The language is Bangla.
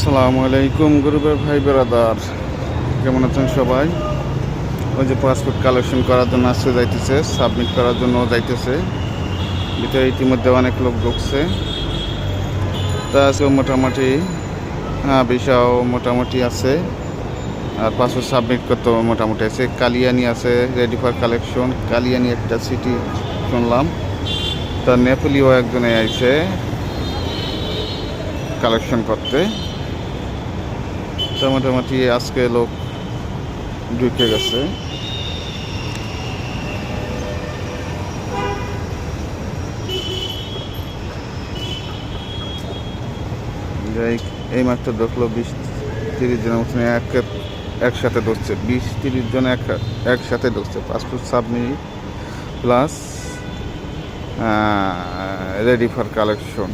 আসসালামু আলাইকুম, গ্রুপের ভাই বেরাদার। কেমন আছেন সবাই? ওই যে পাসপোর্ট কালেকশন করার জন্য আসতে যাইতেছে সাবমিট করার জন্য যাইতেছে। ভিতরে ইতিমধ্যে অনেক লোক ঢুকছে। তা আজকে মোটামুটি হ্যাঁ বিষাও মোটামুটি আছে। আর পাসপোর্ট সাবমিট করতে মোটামুটি আছে। কালিয়ানি আছে রেডি ফর কালেকশন কালিয়ানি একটা সিটি শুনলাম। তা নেপালিও একজনে আইছে কালেকশন করতে। তো মোটামুটি আজকে লোক ঢুকে গেছে। এই মাত্র দেখল বিশ তিরিশ জনের মতন এক একসাথে ধরছে। বিশ তিরিশ জন এক একসাথে ধরছে। Passport submit plus ready for collection